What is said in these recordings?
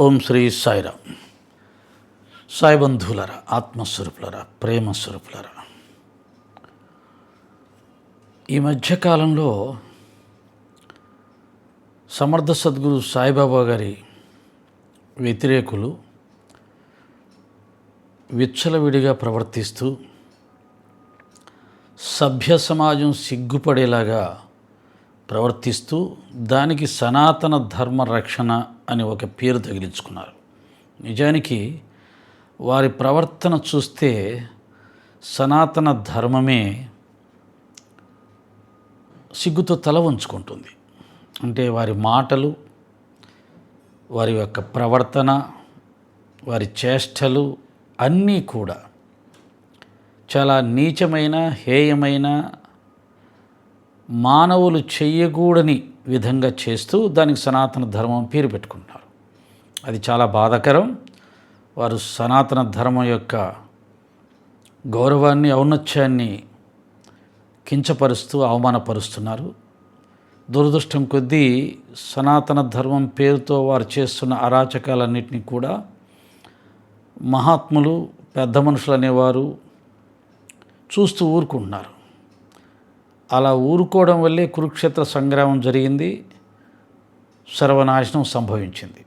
ఓం శ్రీ సాయిరామ్. సాయిబంధువులరా ఆత్మస్వరూపులరా ప్రేమస్వరూపులరా. ఈ మధ్యకాలంలో సమర్థ సద్గురు సాయిబాబా గారి వ్యతిరేకులు విచ్చలవిడిగా ప్రవర్తిస్తూ సభ్య సమాజం సిగ్గుపడేలాగా ప్రవర్తిస్తూ దానికి సనాతన ధర్మ రక్షణ అని ఒక పేరు తగిలించుకున్నారు. నిజానికి వారి ప్రవర్తన చూస్తే సనాతన ధర్మమే సిగ్గుతో తల వంచుకుంటుంది. అంటే వారి మాటలు వారి యొక్క ప్రవర్తన వారి చేష్టలు అన్నీ కూడా చాలా నీచమైన హేయమైన మానవులు చెయ్యకూడని విధంగా చేస్తూ దానికి సనాతన ధర్మం పేరు పెట్టుకుంటారు అది చాలా బాధాకరం. వారు సనాతన ధర్మం యొక్క గౌరవాన్ని ఔన్నత్యాన్ని కించపరుస్తూ అవమానపరుస్తున్నారు. దురదృష్టం కొద్దీ సనాతన ధర్మం పేరుతో వారు చేస్తున్న అరాచకాలన్నింటినీ కూడా మహాత్ములు పెద్ద మనుషులు అనేవారు చూస్తూ ఊరుకుంటున్నారు. అలా ఊరుకోవడం వల్లే కురుక్షేత్ర సంగ్రామం జరిగింది సర్వనాశనం సంభవించింది.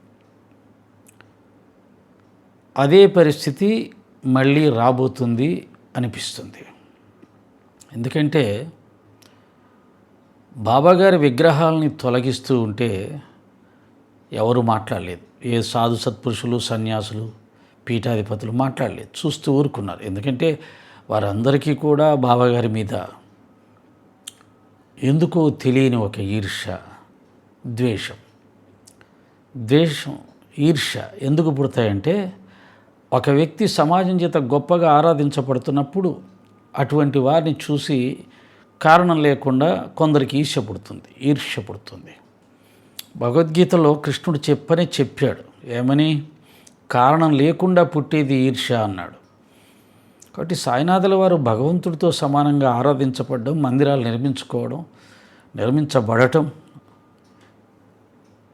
అదే పరిస్థితి మళ్ళీ రాబోతుంది అనిపిస్తుంది. ఎందుకంటే బాబాగారి విగ్రహాలని తొలగిస్తూ ఉంటే ఎవరు మాట్లాడలేదు. ఏ సాధు సత్పురుషులు సన్యాసులు పీఠాధిపతులు మాట్లాడలేదు. చూస్తూ ఊరుకున్నారు. ఎందుకంటే వారందరికీ కూడా బాబాగారి మీద ఎందుకో తెలియని ఒక ఈర్ష ద్వేషం. ద్వేషం ఈర్ష ఎందుకు పుడతాయంటే ఒక వ్యక్తి సమాజం చేత గొప్పగా ఆరాధించబడుతున్నప్పుడు అటువంటి వారిని చూసి కారణం లేకుండా కొందరికి ఈర్ష్య పుడుతుంది ఈర్ష్య పుడుతుంది. భగవద్గీతలో కృష్ణుడు చెప్పనే చెప్పాడు ఏమని? కారణం లేకుండా పుట్టేది ఈర్ష్య అన్నాడు. కాబట్టి సాయినాథుల వారు భగవంతుడితో సమానంగా ఆరాధించబడడం మందిరాలు నిర్మించుకోవడం నిర్మించబడటం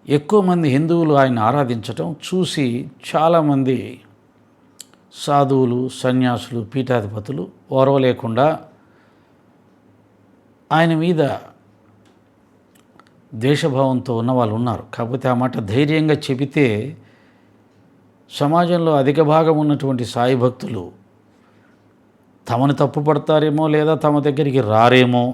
ఎక్కువ మంది హిందువులు ఆయన ఆరాధించటం చూసి చాలామంది సాధువులు సన్యాసులు పీఠాధిపతులు ఓర్వలేకుండా ఆయన మీద ద్వేషభావంతో ఉన్న వాళ్ళు ఉన్నారు. కాకపోతే ఆ మాట ధైర్యంగా చెబితే సమాజంలో అధిక భాగం ఉన్నటువంటి సాయి భక్తులు తమను తప్పుపడతారేమో లేదా తమ దగ్గరికి రారేమో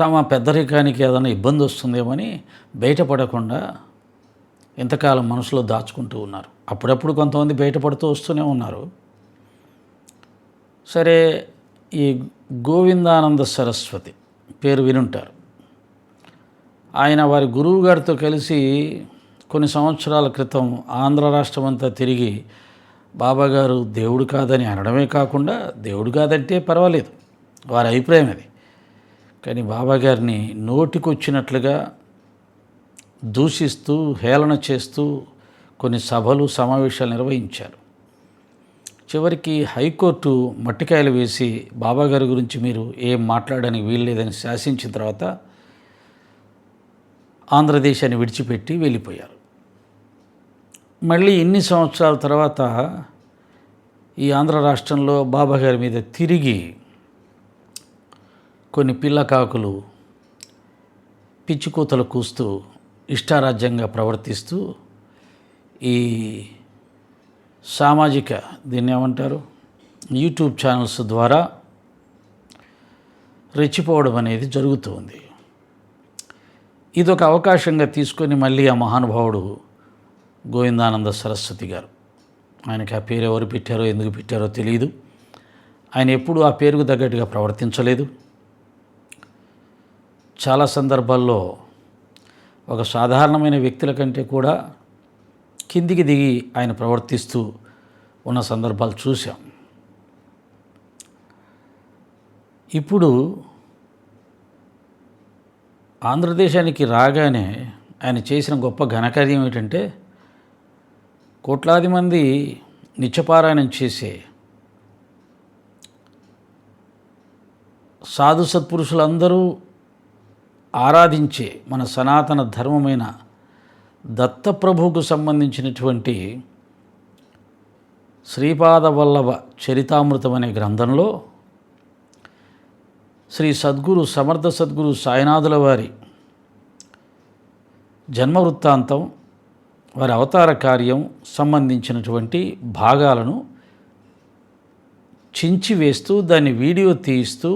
తమ పెద్దరికానికి ఏదైనా ఇబ్బంది వస్తుందేమని బయటపడకుండా ఇంతకాలం మనసులో దాచుకుంటూ ఉన్నారు. అప్పుడప్పుడు కొంతమంది బయటపడుతూ వస్తూనే ఉన్నారు. సరే ఈ గోవిందానంద సరస్వతి పేరు వినుంటారు. ఆయన వారి గురువు గారితో కలిసి కొన్ని సంవత్సరాల క్రితం ఆంధ్ర రాష్ట్రం అంతా తిరిగి బాబాగారు దేవుడు కాదని అనడమే కాకుండా దేవుడు కాదంటే పర్వాలేదు. వారి అభిప్రాయం అది. కానీ బాబాగారిని నోటికొచ్చినట్లుగా దూషిస్తూ హేళన చేస్తూ కొన్ని సభలు సమావేశాలు నిర్వహించారు. చివరికి హైకోర్టు మట్టికాయలు వేసి బాబాగారి గురించి మీరు ఏం మాట్లాడడానికి వీల్లేదని శాసించిన తర్వాత ఆంధ్రదేశాన్ని విడిచిపెట్టి వెళ్ళిపోయారు. మళ్ళీ ఇన్ని సంవత్సరాల తర్వాత ఈ ఆంధ్ర రాష్ట్రంలో బాబాగారి మీద తిరిగి కొన్ని పిల్లకాకులు పిచ్చికూతలు కూస్తూ ఇష్టారాజ్యంగా ప్రవర్తిస్తూ ఈ సామాజిక దీన్ని ఏమంటారు యూట్యూబ్ ఛానల్స్ ద్వారా రెచ్చిపోవడం అనేది జరుగుతుంది ఇదొక అవకాశంగా తీసుకొని మళ్ళీ ఆ మహానుభావుడు గోవిందానంద సరస్వతి గారు. ఆయనకి ఆ పేరు ఎవరు పెట్టారో ఎందుకు పెట్టారో తెలియదు ఆయన ఎప్పుడూ ఆ పేరుకు తగ్గట్టుగా ప్రవర్తించలేదు. చాలా సందర్భాల్లో ఒక సాధారణమైన వ్యక్తుల కంటే కూడా కిందికి దిగి ఆయన ప్రవర్తిస్తూ ఉన్న సందర్భాలు చూసాం ఇప్పుడు ఆంధ్రదేశానికి రాగానే ఆయన చేసిన గొప్ప ఘనకార్యం ఏమిటంటే కోట్లాది మంది నిత్యపారాయణం చేసే సాధు సత్పురుషులందరూ ఆరాధించే మన సనాతన ధర్మమైన దత్తప్రభువుకు సంబంధించినటువంటి శ్రీపాద వల్లభ చరితామృతం అనే గ్రంథంలో శ్రీ సద్గురు సమర్థ సద్గురు సాయినాథుల వారి జన్మ వృత్తాంతం వారి అవతార కార్యం సంబంధించినటువంటి భాగాలను చించి వేస్తూ దాన్ని వీడియో తీస్తూ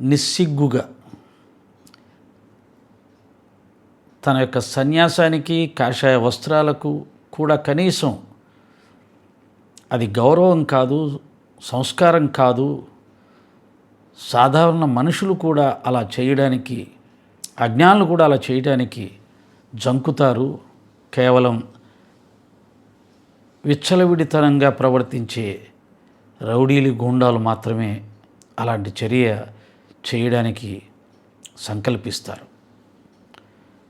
నిస్సిగ్గుగా తన యొక్క సన్యాసానికి కాషాయ వస్త్రాలకు కూడా కనీసం అది గౌరవం కాదు సంస్కారం కాదు సాధారణ మనుషులు కూడా అలా చేయడానికి అజ్ఞానులు కూడా అలా చేయడానికి జంకుతారు కేవలం విచ్చలవిడితనంగా ప్రవర్తించే రౌడీలు గూండాలు మాత్రమే అలాంటి చర్య చేయడానికి సంకల్పిస్తారు.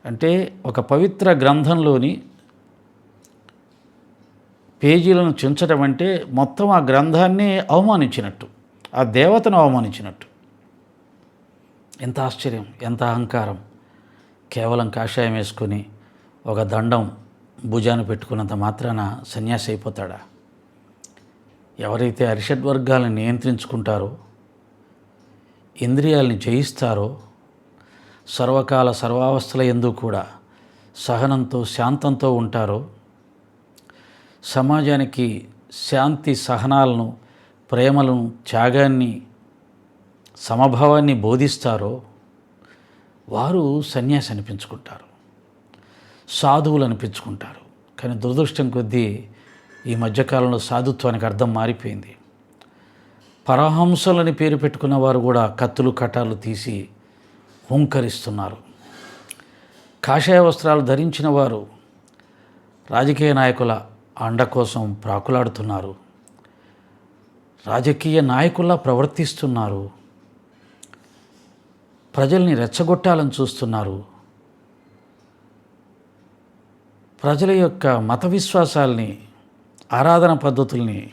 అంటే ఒక పవిత్ర గ్రంథంలోని పేజీలను చించడం అంటే మొత్తం ఆ గ్రంథాన్ని అవమానించినట్టు ఆ దేవతను అవమానించినట్టు. ఎంత ఆశ్చర్యం ఎంత అహంకారం. కేవలం కాషాయం వేసుకొని ఒక దండం భుజాన్ని పెట్టుకున్నంత మాత్రాన సన్యాసి అయిపోతాడా? ఎవరైతే అరిషడ్ వర్గాలను నియంత్రించుకుంటారో ఇంద్రియాలని జయిస్తారో సర్వకాల సర్వావస్థల ఎందు కూడా సహనంతో శాంతంతో ఉంటారో సమాజానికి శాంతి సహనాలను ప్రేమలను త్యాగాన్ని సమభావాన్ని బోధిస్తారో వారు సన్యాసి అనిపించుకుంటారు. సాధువులు అనిపించుకుంటారు. కానీ దురదృష్టం కొద్దీ ఈ మధ్యకాలంలో సాధుత్వానికి అర్థం మారిపోయింది. పరహంసలని పేరు పెట్టుకున్న వారు కూడా కత్తులు కటాలు తీసి హుంకరిస్తున్నారు. కాషాయ వస్త్రాలు ధరించిన వారు రాజకీయ నాయకుల అండ కోసం ప్రాకులాడుతున్నారు. రాజకీయ నాయకుల్లా ప్రవర్తిస్తున్నారు. ప్రజల్ని రెచ్చగొట్టాలని చూస్తున్నారు. ప్రజల యొక్క మత విశ్వాసాల్ని ఆరాధన పద్ధతుల్ని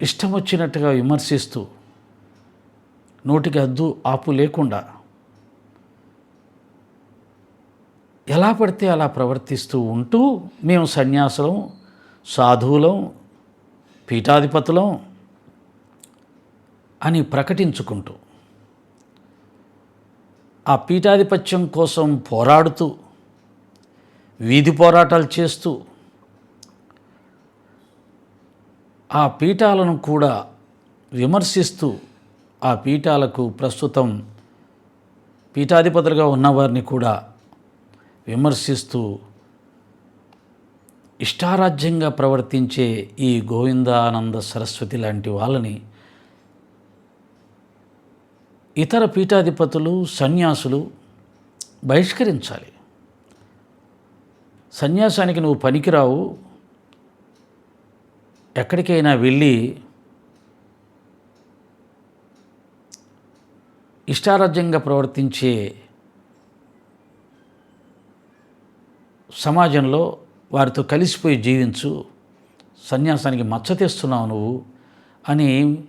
ఇష్టం వచ్చినట్టుగా విమర్శిస్తూ నోటికి అద్దు ఆపు లేకుండా ఎలా పడితే అలా ప్రవర్తిస్తూ ఉంటూ మేము సన్యాసులం సాధువులం పీఠాధిపతులం అని ప్రకటించుకుంటూ ఆ పీఠాధిపత్యం కోసం పోరాడుతూ వీధి పోరాటాలు చేస్తూ ఆ పీఠాలను కూడా విమర్శిస్తూ ఆ పీఠాలకు ప్రస్తుతం పీఠాధిపతులుగా ఉన్నవారిని కూడా విమర్శిస్తూ ఇష్టారాజ్యంగా ప్రవర్తించే ఈ గోవిందానంద సరస్వతి లాంటి వాళ్ళని ఇతర పీఠాధిపతులు సన్యాసులు బహిష్కరించాలి. సన్యాసానికి నువ్వు పనికిరావు. ఎక్కడికైనా వెళ్ళి ఇష్టారాజ్యంగా ప్రవర్తించే సమాజంలో వారితో కలిసిపోయి జీవించు. సన్యాసానికి మచ్చ తెస్తున్నావు నువ్వు అని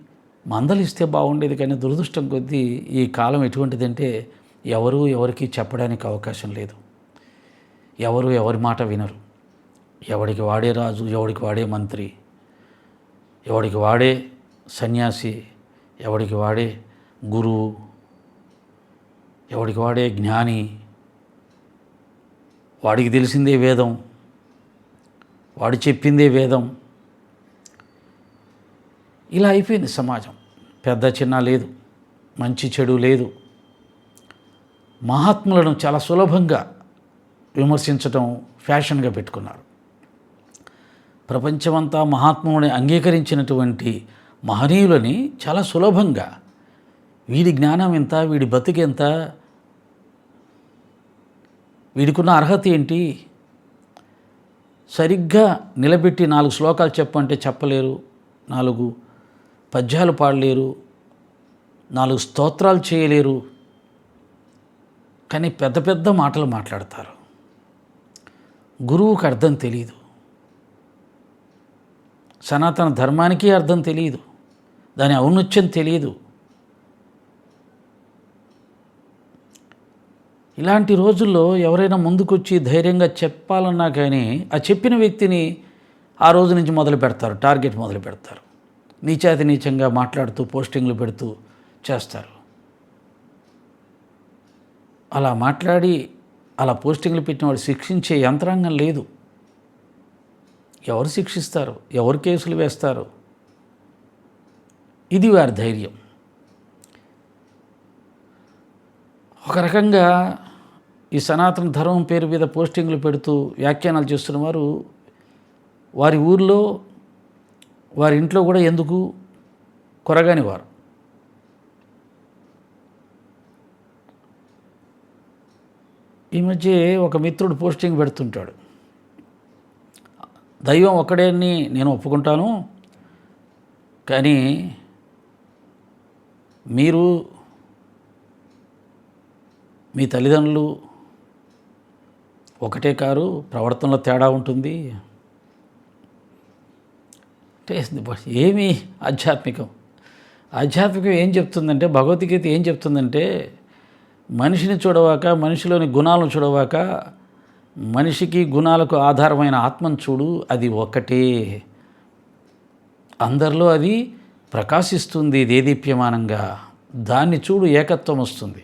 మందలిస్తే బాగుండేది కానీ దురదృష్టం కొద్దీ ఈ కాలం ఎటువంటిదంటే ఎవరు ఎవరికి చెప్పడానికి అవకాశం లేదు. ఎవరు ఎవరి మాట వినరు. ఎవడికి వాడే రాజు ఎవడికి వాడే మంత్రి ఎవడికి వాడే సన్యాసి ఎవడికి వాడే గురువు ఎవడికి వాడే జ్ఞాని వాడికి తెలిసిందే వేదం వాడు చెప్పిందే వేదం ఇలా అయిపోయింది సమాజం. పెద్ద చిన్న లేదు మంచి చెడు లేదు. మహాత్ములను చాలా సులభంగా విమర్శించటం ఫ్యాషన్గా పెట్టుకున్నారు. ప్రపంచమంతా మహాత్ముని అంగీకరించినటువంటి మహనీయులని చాలా సులభంగా వీడి జ్ఞానం ఎంత వీడి బతికెంత వీడికున్న అర్హత ఏంటి? సరిగ్గా నిలబెట్టి నాలుగు శ్లోకాలు చెప్పంటే చెప్పలేరు. నాలుగు పద్యాలు పాడలేరు నాలుగు స్తోత్రాలు చేయలేరు కానీ పెద్ద పెద్ద మాటలు మాట్లాడతారు. గురువుకి అర్థం తెలియదు సనాతన ధర్మానికి అర్థం తెలియదు దాని ఔన్నత్యం తెలియదు ఇలాంటి రోజుల్లో ఎవరైనా ముందుకొచ్చి ధైర్యంగా చెప్పాలన్నా కానీ ఆ చెప్పిన వ్యక్తిని ఆ రోజు నుంచి మొదలు పెడతారు టార్గెట్ మొదలు పెడతారు. నీచాతి నీచంగా మాట్లాడుతూ పోస్టింగ్లు పెడుతూ చేస్తారు. అలా మాట్లాడి అలా పోస్టింగ్లు పెట్టిన వాడు శిక్షించే యంత్రాంగం లేదు. ఎవరు శిక్షిస్తారు? ఎవరు కేసులు వేస్తారు? ఇది వారి ధైర్యం. ఒక రకంగా ఈ సనాతన ధర్మం పేరు మీద పోస్టింగ్లు పెడుతూ వ్యాఖ్యానాలు చేస్తున్న వారు వారి ఊర్లో వారి ఇంట్లో కూడా ఎందుకు? కొరగాని వారు. ఈ మధ్య ఒక మిత్రుడు పోస్టింగ్ పెడుతుంటాడు. దైవం ఒక్కడే అని నేను ఒప్పుకుంటాను కానీ మీరు మీ తల్లిదండ్రులు ఒకటే కారు ప్రవర్తనలో తేడా ఉంటుంది. ఏమి ఆధ్యాత్మికం. ఆధ్యాత్మికం ఏం చెప్తుందంటే భగవద్గీత ఏం చెప్తుందంటే మనిషిని చూడవాక మనిషిలోని గుణాలను చూడవాక మనిషికి గుణాలకు ఆధారమైన ఆత్మను చూడు అది ఒక్కటే. అందరిలో అది ప్రకాశిస్తుంది దేదీప్యమానంగా. దాన్ని చూడు ఏకత్వం వస్తుంది.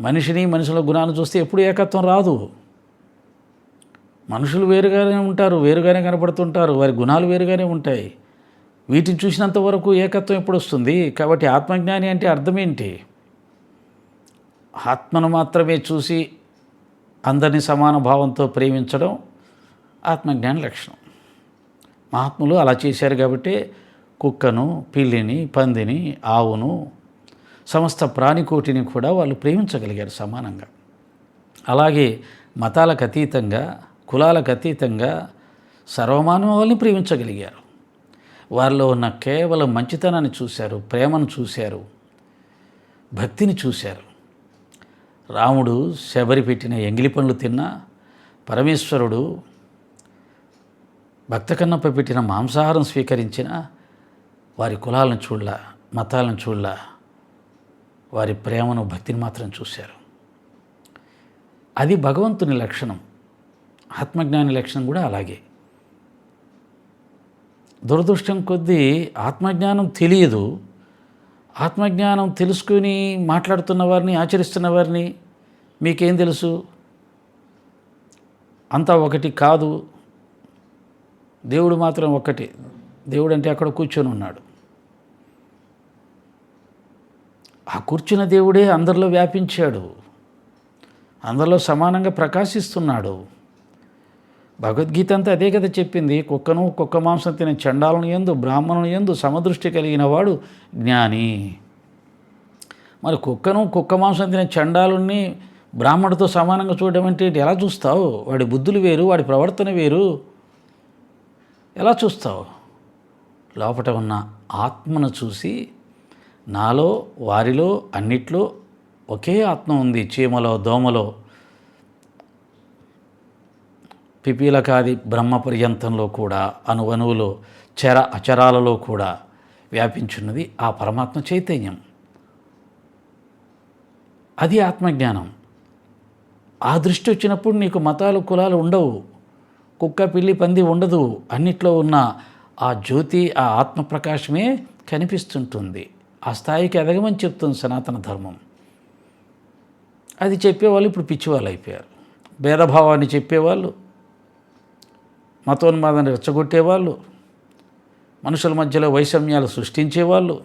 మనిషిని మనుషుల గుణాలు చూస్తే ఎప్పుడు ఏకత్వం రాదు. మనుషులు వేరుగానే ఉంటారు వేరుగానే కనపడుతుంటారు వారి గుణాలు వేరుగానే ఉంటాయి. వీటిని చూసినంత వరకు ఏకత్వం ఎప్పుడు వస్తుంది? కాబట్టి ఆత్మజ్ఞాని అంటే అర్థం ఏంటి? ఆత్మను మాత్రమే చూసి అందరినీ సమాన భావంతో ప్రేమించడం ఆత్మజ్ఞాన లక్షణం. మహాత్ములు అలా చేశారు కాబట్టి కుక్కను పిల్లిని పందిని ఆవును సమస్త ప్రాణికోటిని కూడా వాళ్ళు ప్రేమించగలిగారు సమానంగా. అలాగే మతాలకు అతీతంగా కులాలకు అతీతంగా సర్వమానవాళ్ళని ప్రేమించగలిగారు. వారిలో ఉన్న కేవలం మంచితనాన్ని చూశారు ప్రేమను చూశారు భక్తిని చూశారు. రాముడు శబరి పెట్టిన ఎంగిలి పండ్లు తిన్నా పరమేశ్వరుడు భక్త కన్నప్ప పెట్టిన మాంసాహారం స్వీకరించిన వారి కులాలను చూడలా మతాలను చూడలా వారి ప్రేమను భక్తిని మాత్రం చూశారు. అది భగవంతుని లక్షణం. ఆత్మజ్ఞాని లక్షణం కూడా అలాగే. దురదృష్టం కొద్దీ ఆత్మజ్ఞానం తెలియదు. ఆత్మజ్ఞానం తెలుసుకుని మాట్లాడుతున్న వారిని ఆచరిస్తున్న వారిని మీకేం తెలుసు? అంతా ఒకటి కాదు. దేవుడు మాత్రం ఒక్కటి. దేవుడు అంటే అక్కడ కూర్చొని ఉన్నాడు. ఆ కూర్చున్న దేవుడే అందరిలో వ్యాపించాడు. అందరిలో సమానంగా ప్రకాశిస్తున్నాడు. భగవద్గీత అంతా అదే కదా చెప్పింది. కుక్కను కుక్క మాంసం తినే చండాలను ఎందు బ్రాహ్మణుని ఎందు సమదృష్టి కలిగిన వాడు జ్ఞాని. మరి కుక్కను కుక్క మాంసం తినే చండాలుని బ్రాహ్మణుడితో సమానంగా చూడడం అంటే ఎలా చూస్తావు? వాడి బుద్ధులు వేరు వాడి ప్రవర్తన వేరు. ఎలా చూస్తావు? లోపట ఉన్న ఆత్మను చూసి నాలో వారిలో అన్నిట్లో ఒకే ఆత్మ ఉంది. చీమలో దోమలో పిపీలకాది బ్రహ్మ పర్యంతంలో కూడా అణువణువులో చర అచరాలలో కూడా వ్యాపించున్నది ఆ పరమాత్మ చైతన్యం. అది ఆత్మజ్ఞానం. ఆ దృష్టి వచ్చినప్పుడు నీకు మతాలు కులాలు ఉండవు. కుక్క పిల్లి పంది ఉండదు. అన్నిట్లో ఉన్న ఆ జ్యోతి ఆ ఆత్మప్రకాశమే కనిపిస్తుంటుంది. ఆ స్థాయికి ఎదగమని చెప్తుంది సనాతన ధర్మం. అది చెప్పేవాళ్ళు ఇప్పుడు పిచ్చివాళ్ళు అయిపోయారు. భేదభావాన్ని చెప్పేవాళ్ళు మతోన్మాదాన్ని రెచ్చగొట్టేవాళ్ళు మనుషుల మధ్యలో వైషమ్యాలు సృష్టించేవాళ్ళు.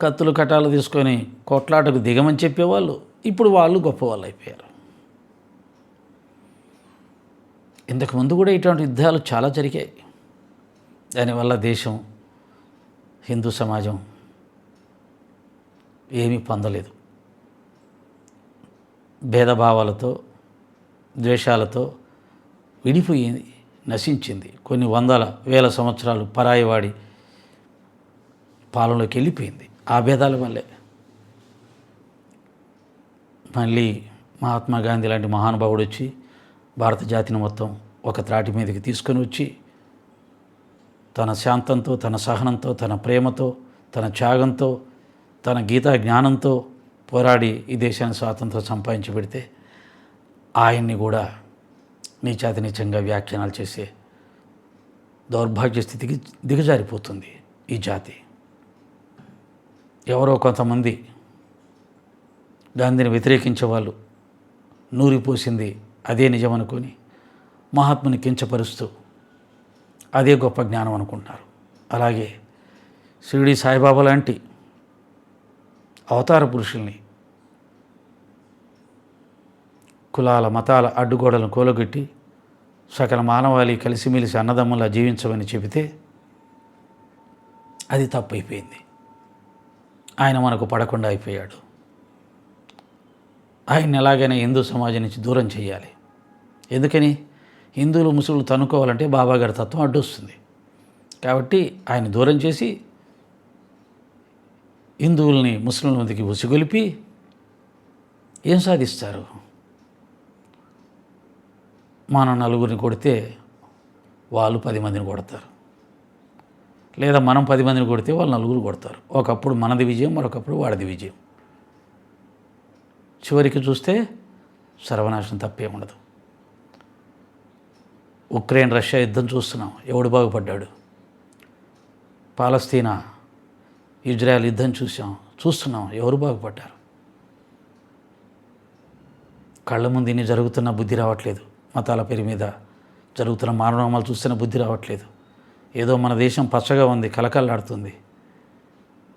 కత్తులు కటాలు తీసుకొని కొట్లాటకు దిగమని చెప్పేవాళ్ళు. ఇప్పుడు వాళ్ళు గొప్పవాళ్ళు అయిపోయారు. ఇంతకుముందు కూడా ఇటువంటి యుద్ధాలు చాలా జరిగాయి. దానివల్ల దేశం హిందూ సమాజం ఏమీ పొందలేదు. భేదభావాలతో ద్వేషాలతో విడిపోయింది నశించింది. కొన్ని వందల వేల సంవత్సరాలు పరాయివాడి పాలనలోకి వెళ్ళిపోయింది. ఆ భేదాల వల్లే. మళ్ళీ మహాత్మా గాంధీ లాంటి మహానుభావుడు వచ్చి భారత జాతిని మొత్తం ఒక త్రాటి మీదకి తీసుకొని వచ్చి తన శాంతంతో తన సహనంతో తన ప్రేమతో తన త్యాగంతో తన గీతా జ్ఞానంతో పోరాడి ఈ దేశాన్ని స్వాతంత్రం సంపాదించి పెడితే ఆయన్ని కూడా నీచాతి నీచంగా వ్యాఖ్యానాలు చేసే దౌర్భాగ్య స్థితికి దిగజారిపోతుంది ఈ జాతి. ఎవరో కొంతమంది గాంధీని వ్యతిరేకించే వాళ్ళు నూరిపోసింది అదే నిజం అనుకొని మహాత్ముని కించపరుస్తూ అదే గొప్ప జ్ఞానం అనుకుంటున్నారు. అలాగే షిరిడి సాయిబాబా లాంటి అవతార పురుషుల్ని కులాల మతాల అడ్డుగోడలను కూలగొట్టి సకల మానవాళి కలిసిమెలిసి అన్నదమ్ములా జీవించమని చెబితే అది తప్పైపోయింది. ఆయన మనకు పడకుండా అయిపోయాడు. ఆయన ఎలాగైనా హిందూ సమాజం నుంచి దూరం చేయాలి. ఎందుకని? హిందువులు ముస్లింలు తనుకోవాలంటే బాబాగారి తత్వం అడ్డొస్తుంది. కాబట్టి ఆయన దూరం చేసి హిందువుల్ని ముస్లింల మీదకి ఉసిగొలిపి ఏం సాధిస్తారు? మనం నలుగురిని కొడితే వాళ్ళు పది మందిని కొడతారు. లేదా మనం పది మందిని కొడితే వాళ్ళు నలుగురు కొడతారు. ఒకప్పుడు మనది విజయం మరొకప్పుడు వాడిది విజయం. చివరికి చూస్తే సర్వనాశనం తప్పే ఉండదు ఉక్రెయిన్ రష్యా యుద్ధం చూస్తున్నాం. ఎవడు బాగుపడ్డాడు? పాలస్తీనా? ఇజ్రాయెల్ యుద్ధం చూసాం చూస్తున్నాం. ఎవరు బాగుపడ్డారు? కళ్ళ ముందు ఇన్ని జరుగుతున్న బుద్ధి రావట్లేదు. మతాల పేరు మీద జరుగుతున్న మారణోమాలు చూస్తేనే బుద్ధి రావట్లేదు. ఏదో మన దేశం పచ్చగా ఉంది కలకల్లాడుతుంది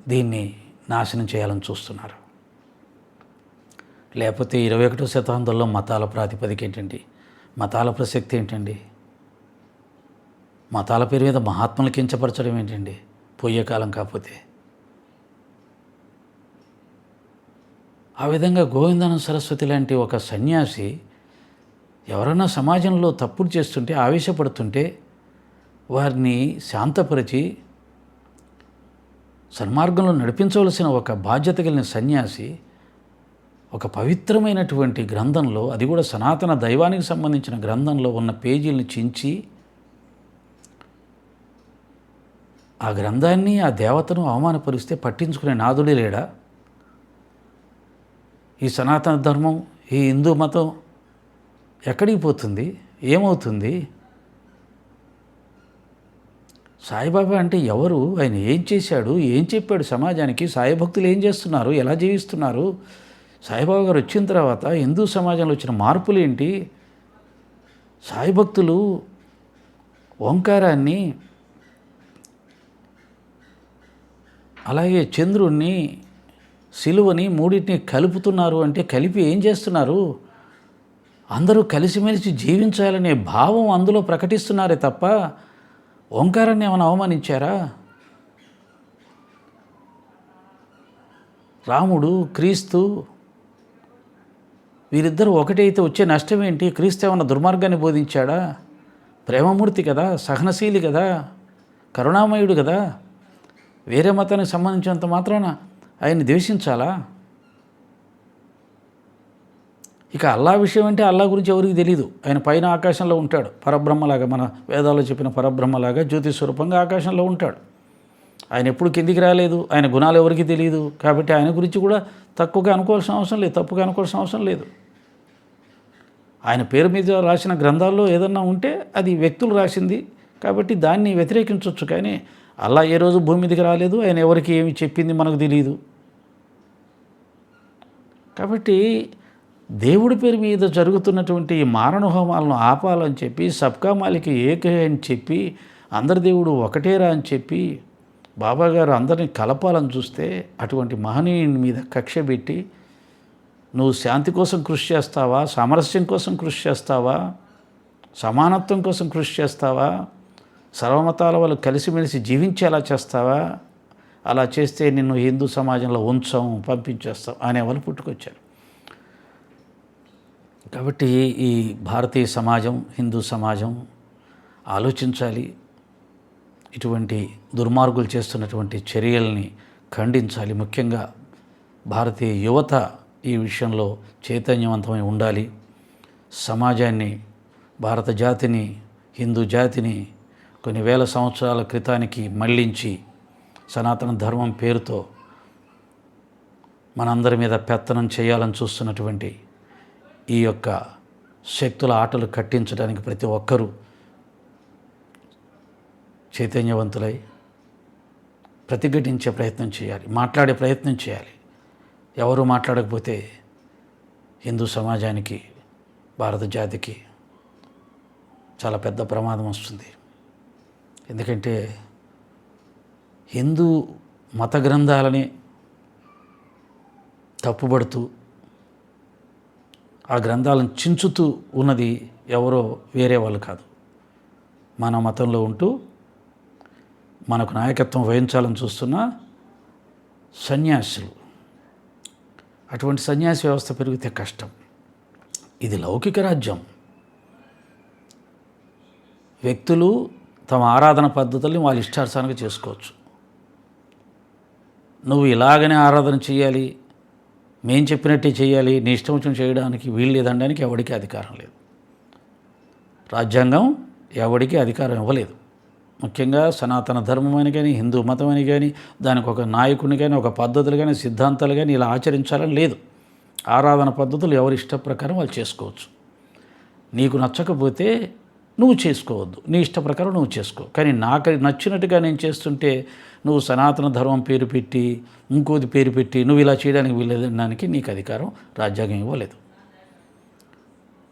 దీన్ని నాశనం చేయాలని చూస్తున్నారు. లేకపోతే ఇరవై ఒకటో శతాబ్దంలో మతాల ప్రాతిపదిక ఏంటండి? మతాల ప్రసక్తి ఏంటండి? మతాల పేరు మీద మహాత్ములు కించపరచడం ఏంటండి? పోయే కాలం కాకపోతే. ఆ విధంగా గోవిందానంద సరస్వతి లాంటి ఒక సన్యాసి ఎవరైనా సమాజంలో తప్పులు చేస్తుంటే ఆవేశపడుతుంటే వారిని శాంతపరిచి సన్మార్గంలో నడిపించవలసిన ఒక బాధ్యత కలిగిన సన్యాసి ఒక పవిత్రమైనటువంటి గ్రంథంలో అది కూడా సనాతన దైవానికి సంబంధించిన గ్రంథంలో ఉన్న పేజీలను చించి ఆ గ్రంథాన్ని ఆ దేవతను అవమానపరిస్తే పట్టించుకునే నాదుడే లేడా? ఈ సనాతన ధర్మం ఈ హిందూ మతం ఎక్కడికి పోతుంది? ఏమవుతుంది? సాయిబాబా అంటే ఎవరు? ఆయన ఏం చేశాడు? ఏం చెప్పాడు సమాజానికి? సాయి భక్తులు ఏం చేస్తున్నారు? ఎలా జీవిస్తున్నారు? సాయిబాబా గారు వచ్చిన తర్వాత హిందూ సమాజంలో వచ్చిన మార్పులు ఏంటి సాయిభక్తులు ఓంకారాన్ని అలాగే చంద్రుణ్ణి సిలువని మూడింటిని కలుపుతున్నారు అంటే కలిపి ఏం చేస్తున్నారు? అందరూ కలిసిమెలిసి జీవించాలనే భావం అందులో ప్రకటిస్తున్నారే తప్ప ఓంకారాన్ని ఏమైనా అవమానించారా? రాముడు క్రీస్తు వీరిద్దరూ ఒకటైతే వచ్చే నష్టం ఏంటి క్రీస్తు ఏమైనా దుర్మార్గాన్ని బోధించాడా? ప్రేమమూర్తి కదా సహనశీలి కదా కరుణామయుడు కదా? వేరే మతానికి సంబంధించినంత మాత్రాన ఆయన్ని ద్వేషించాలా? ఇక అల్లా విషయం అంటే అల్లా గురించి ఎవరికి తెలియదు ఆయన పైన ఆకాశంలో ఉంటాడు. పరబ్రహ్మలాగా మన వేదాల్లో చెప్పిన పరబ్రహ్మలాగా జ్యోతి స్వరూపంగా ఆకాశంలో ఉంటాడు. ఆయన ఎప్పుడు కిందికి రాలేదు. ఆయన గుణాలు ఎవరికి తెలియదు కాబట్టి ఆయన గురించి కూడా తక్కువగా అనుకోవాల్సిన అవసరం లేదు. తప్పుగా అనుకోవాల్సిన అవసరం లేదు. ఆయన పేరు మీద రాసిన గ్రంథాల్లో ఏదన్నా ఉంటే అది వ్యక్తులు రాసింది. కాబట్టి దాన్ని వ్యతిరేకించవచ్చు. కానీ అలా ఏ రోజు భూమి మీదకి రాలేదు. ఆయన ఎవరికి ఏమి చెప్పింది మనకు తెలియదు కాబట్టి దేవుడి పేరు మీద జరుగుతున్నటువంటి ఈ మారణ హోమాలను ఆపాలని చెప్పి సబ్కా మాలికి ఏకే అని చెప్పి అందరి దేవుడు ఒకటేరా అని చెప్పి బాబా గారు అందరిని కలపాలని చూస్తే అటువంటి మహనీయుని మీద కక్ష పెట్టి నువ్వు శాంతి కోసం కృషి చేస్తావా? సామరస్యం కోసం కృషి చేస్తావా? సమానత్వం కోసం కృషి చేస్తావా? సర్వమతాల వాళ్ళు కలిసిమెలిసి జీవించేలా చేస్తావా? అలా చేస్తే నిన్ను హిందూ సమాజంలో ఉంచాం పంపించేస్తాం అనే వాళ్ళు పుట్టుకొచ్చారు. కాబట్టి ఈ భారతీయ సమాజం హిందూ సమాజం ఆలోచించాలి. ఇటువంటి దుర్మార్గులు చేస్తున్నటువంటి చర్యల్ని ఖండించాలి. ముఖ్యంగా భారతీయ యువత ఈ విషయంలో చైతన్యవంతమై ఉండాలి. సమాజాన్ని భారత జాతిని హిందూ జాతిని కొన్ని వేల సంవత్సరాల క్రితానికి మళ్ళించి సనాతన ధర్మం పేరుతో మనందరి మీద పెత్తనం చేయాలని చూస్తున్నటువంటి ఈ యొక్క శక్తుల ఆటలు కట్టించడానికి ప్రతి ఒక్కరూ చైతన్యవంతులై ప్రతిఘటించే ప్రయత్నం చేయాలి మాట్లాడే ప్రయత్నం చేయాలి. ఎవరు మాట్లాడకపోతే హిందూ సమాజానికి భారత జాతికి చాలా పెద్ద ప్రమాదం వస్తుంది. ఎందుకంటే హిందూ మత గ్రంథాలని తప్పుబడుతూ ఆ గ్రంథాలను చించుతూ ఉన్నది ఎవరో వేరే వాళ్ళు కాదు. మన మతంలో ఉంటూ మనకు నాయకత్వం వహించాలని చూస్తున్న సన్యాసులు. అటువంటి సన్యాసి వ్యవస్థ పెరిగితే కష్టం. ఇది లౌకిక రాజ్యం. వ్యక్తులు తమ ఆరాధన పద్ధతుల్ని వాళ్ళ ఇష్టానుసారంగా చేసుకోవచ్చు. నువ్వు ఇలాగనే ఆరాధన చేయాలి మేం చెప్పినట్టే చేయాలి నీ ఇష్టం వచ్చిన చేయడానికి వీలు లేదనడానికి ఎవడికి అధికారం లేదు. రాజ్యాంగం ఎవడికి అధికారం ఇవ్వలేదు. ముఖ్యంగా సనాతన ధర్మం అని కానీ హిందూ మతం అని కానీ దానికి ఒక నాయకుని కానీ ఒక పద్ధతులు కానీ సిద్ధాంతాలు కానీ ఇలా ఆచరించాలని లేదు. ఆరాధన పద్ధతులు ఎవరి ఇష్ట ప్రకారం వాళ్ళు చేసుకోవచ్చు. నీకు నచ్చకపోతే నువ్వు చేసుకోవద్దు. నీ ఇష్ట ప్రకారం నువ్వు చేసుకో. కానీ నాకు నచ్చినట్టుగా నేను చేస్తుంటే నువ్వు సనాతన ధర్మం పేరు పెట్టి ఇంకోది పేరు పెట్టి నువ్వు ఇలా చేయడానికి వీలేదనడానికి నీకు అధికారం రాజ్యాంగం ఇవ్వలేదు.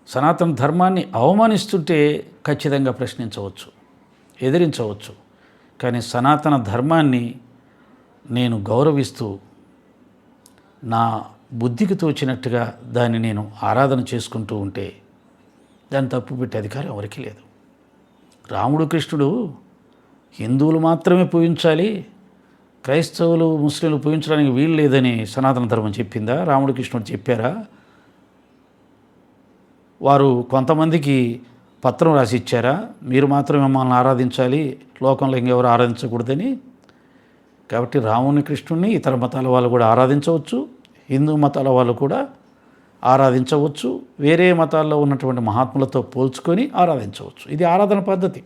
సనాతన ధర్మాన్ని అవమానిస్తుంటే ఖచ్చితంగా ప్రశ్నించవచ్చు ఎదిరించవచ్చు. కానీ సనాతన ధర్మాన్ని నేను గౌరవిస్తూ నా బుద్ధికి తోచినట్టుగా దాన్ని నేను ఆరాధన చేసుకుంటూ ఉంటే దాన్ని తప్పు పెట్టే అధికారం ఎవరికీ లేదు. రాముడు కృష్ణుడు హిందువులు మాత్రమే పూజించాలి క్రైస్తవులు ముస్లింలు పూజించడానికి వీలు లేదని సనాతన ధర్మం చెప్పిందా? రాముడు కృష్ణుడు చెప్పారా? వారు కొంతమందికి పత్రం రాసి ఇచ్చారా మీరు మాత్రం మిమ్మల్ని ఆరాధించాలి లోకంలో ఇంకెవరు ఆరాధించకూడదని? కాబట్టి రాముని కృష్ణుడిని ఇతర మతాల వాళ్ళు కూడా ఆరాధించవచ్చు హిందూ మతాల వాళ్ళు కూడా ఆరాధించవచ్చు. వేరే మతాల్లో ఉన్నటువంటి మహాత్ములతో పోల్చుకొని ఆరాధించవచ్చు. ఇది ఆరాధన పద్ధతి.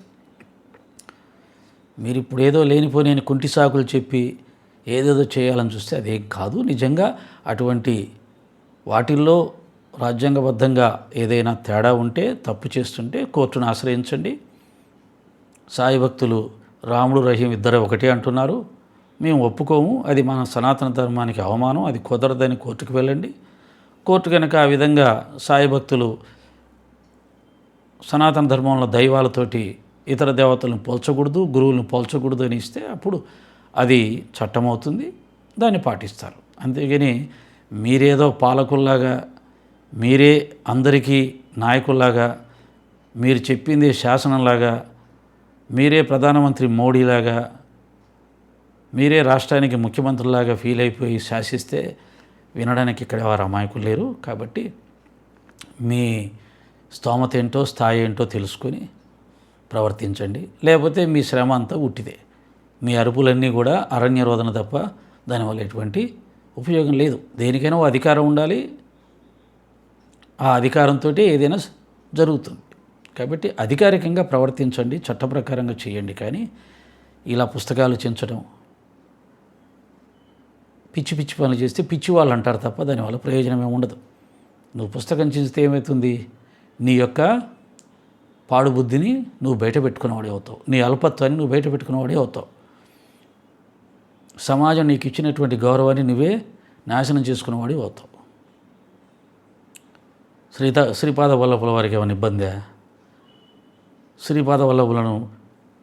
మీరు ఇప్పుడు ఏదో లేనిపోయిన కుంటి సాకులు చెప్పి ఏదేదో చేయాలని చూస్తే అదేం కాదు. నిజంగా అటువంటి వాటిల్లో రాజ్యాంగబద్ధంగా ఏదైనా తేడా ఉంటే తప్పు చేస్తుంటే కోర్టును ఆశ్రయించండి. సాయి భక్తులు రాముడు రహీం ఇద్దరు ఒకటే అంటున్నారు. మేము ఒప్పుకోము. అది మన సనాతన ధర్మానికి అవమానం. అది కుదరదని కోర్టుకు వెళ్ళండి. కోర్టు కనుక ఆ విధంగా సాయి భక్తులు సనాతన ధర్మంలో దైవాలతోటి ఇతర దేవతలను పోల్చకూడదు గురువులను పోల్చకూడదు అని ఇస్తే అప్పుడు అది చట్టం అవుతుంది దాన్ని పాటిస్తారు. అంతేగాని మీరేదో పాలకుల్లాగా మీరే అందరికీ నాయకుల్లాగా మీరు చెప్పింది శాసనంలాగా మీరే ప్రధానమంత్రి మోడీలాగా మీరే రాష్ట్రానికి ముఖ్యమంత్రిలాగా ఫీల్ అయిపోయి శాసిస్తే వినడానికి ఇక్కడ వారు అమాయకులు లేరు. కాబట్టి మీ స్తోమత ఏంటో స్థాయి ఏంటో తెలుసుకొని ప్రవర్తించండి. లేకపోతే మీ శ్రమ అంతా ఉట్టిదే. మీ అరుపులన్నీ కూడా అరణ్య రోదన తప్ప దానివల్ల ఎటువంటి ఉపయోగం లేదు. దేనికైనా ఓ అధికారం ఉండాలి. ఆ అధికారంతో ఏదైనా జరుగుతుంది. కాబట్టి అధికారికంగా ప్రవర్తించండి చట్ట ప్రకారంగా చేయండి. కానీ ఇలా పుస్తకాలు చించడం పిచ్చి పిచ్చి పనులు చేస్తే పిచ్చి వాళ్ళు అంటారు తప్ప దానివల్ల ప్రయోజనం ఏమి ఉండదు. నువ్వు పుస్తకం చించితే ఏమవుతుంది నీ యొక్క పాడుబుద్ధిని నువ్వు బయట పెట్టుకునేవాడే అవుతావు. నీ అల్పత్వాన్ని నువ్వు బయట పెట్టుకునేవాడే అవుతావు. సమాజం నీకు ఇచ్చినటువంటి గౌరవాన్ని నువ్వే నాశనం చేసుకునేవాడే అవుతావు. శ్రీత శ్రీపాద వల్లభుల వారికి ఏమైనా ఇబ్బందా? శ్రీపాద వల్లభులను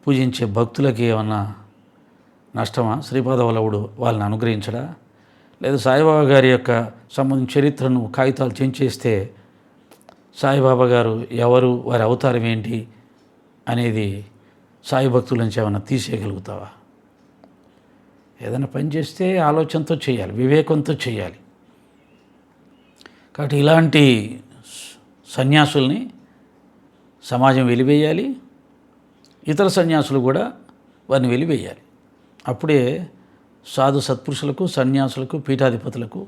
పూజించే భక్తులకి ఏమన్నా నష్టమా? శ్రీపాద వల్లభుడు వాళ్ళని అనుగ్రహించడా? లేదా సాయిబాబా గారి యొక్క సంబంధించిన చరిత్రను కాగితాలు చెంచేస్తే సాయిబాబా గారు ఎవరు వారి అవతారం ఏంటి అనేది సాయి భక్తుల నుంచి ఏమైనా తీసేయగలుగుతావా? ఏదైనా పని చేస్తే ఆలోచనతో చేయాలి వివేకంతో చేయాలి. కాబట్టి ఇలాంటి సన్యాసుల్ని సమాజం వెలివేయాలి ఇతర సన్యాసులు కూడా వారిని వెలివేయాలి. అప్పుడే సాధు సత్పురుషులకు సన్యాసులకు పీఠాధిపతులకు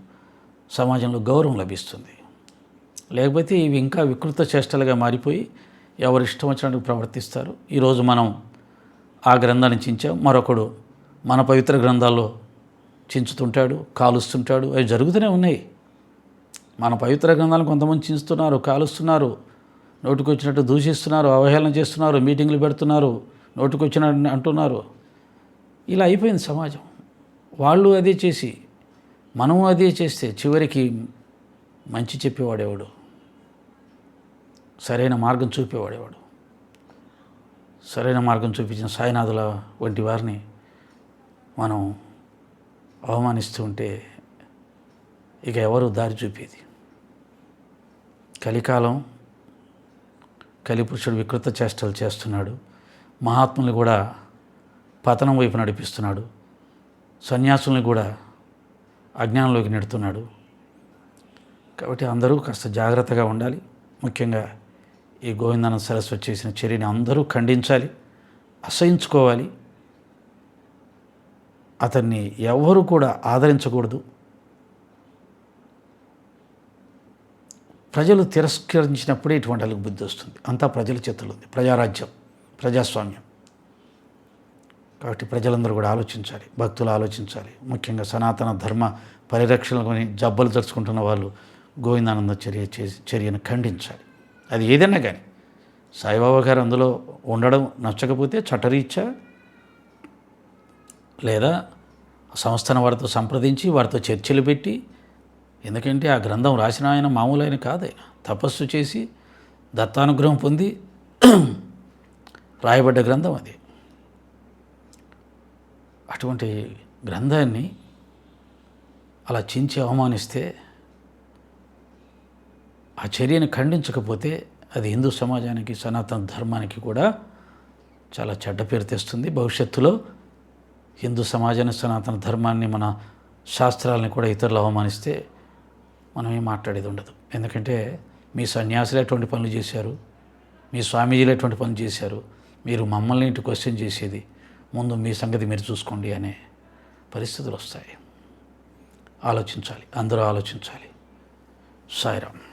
సమాజంలో గౌరవం లభిస్తుంది. లేకపోతే ఇవి ఇంకా వికృత చేష్టలుగా మారిపోయి ఎవరు ఇష్టం వచ్చినట్టు ప్రవర్తిస్తారు. ఈరోజు మనం ఆ గ్రంథాన్ని చించాం. మరొకడు మన పవిత్ర గ్రంథాల్లో చించుతుంటాడు కాలుస్తుంటాడు. అవి జరుగుతూనే ఉన్నాయి. మన పవిత్ర గ్రంథాలను కొంతమంది చించుతున్నారు కాలుస్తున్నారు. నోటికొచ్చినట్టు దూషిస్తున్నారు అవహేళన చేస్తున్నారు మీటింగ్లు పెడుతున్నారు నోటికొచ్చినట్టు అంటున్నారు. ఇలా అయిపోయింది సమాజం. వాళ్ళు అదే చేసి మనము అదే చేస్తే చివరికి మంచి చెప్పేవాడేవాడు? సరైన మార్గం చూపేవాడేవాడు? సరైన మార్గం చూపించిన సాయినాథుల వంటి వారిని మనం అవమానిస్తూ ఉంటే ఇక ఎవరు దారి చూపేది? కలికాలం కలిపురుషుడు వికృత చేష్టలు చేస్తున్నాడు. మహాత్ములు కూడా పతనం వైపు నడిపిస్తున్నాడు. సన్యాసుల్ని కూడా అజ్ఞానంలోకి నెడుతున్నాడు. కాబట్టి అందరూ కాస్త జాగ్రత్తగా ఉండాలి. ముఖ్యంగా ఈ గోవిందానంద సరస్వతి చేసిన చర్యని అందరూ ఖండించాలి. అసహించుకోవాలి. అతన్ని ఎవరు కూడా ఆదరించకూడదు. ప్రజలు తిరస్కరించినప్పుడే ఇటువంటి వాళ్ళకి బుద్ధి వస్తుంది. అంతా ప్రజల చేతులు ఉంది. ప్రజారాజ్యం ప్రజాస్వామ్యం. కాబట్టి ప్రజలందరూ కూడా ఆలోచించాలి భక్తులు ఆలోచించాలి. ముఖ్యంగా సనాతన ధర్మ పరిరక్షణకొని జబ్బలు జరుచుకుంటున్న వాళ్ళు గోవిందానంద చర్య చేసి చర్యను ఖండించాలి. అది ఏదైనా కానీ. సాయిబాబా గారు అందులో ఉండడం నచ్చకపోతే చట్టరీత్యా లేదా సంస్థను వారితో సంప్రదించి వారితో చర్చలు పెట్టి ఎందుకంటే ఆ గ్రంథం రాసిన ఆయన మామూలు ఆయన కాదు ఆయన. తపస్సు చేసి దత్తానుగ్రహం పొంది రాయబడ్డ గ్రంథం అది. అటువంటి గ్రంథాన్ని అలా చించి అవమానిస్తే ఆ చర్యను ఖండించకపోతే అది హిందూ సమాజానికి సనాతన ధర్మానికి కూడా చాలా చెడ్డ పేరు తెస్తుంది. భవిష్యత్తులో హిందూ సమాజాన్ని సనాతన ధర్మాన్ని మన శాస్త్రాలని కూడా ఇతరులు అవమానిస్తే మనం ఏం మాట్లాడేది ఉండదు. ఎందుకంటే మీ సన్యాసులు ఎటువంటి పనులు చేశారు? మీ స్వామీజీలు ఎటువంటి పనులు చేశారు? మీరు మమ్మల్ని ఇంటి క్వశ్చన్ చేసేది? ముందు మీ సంగతి మీరు చూసుకోండి అనే పరిస్థితులు వస్తాయి. ఆలోచించాలి అందరూ ఆలోచించాలి. సాయిరామ్.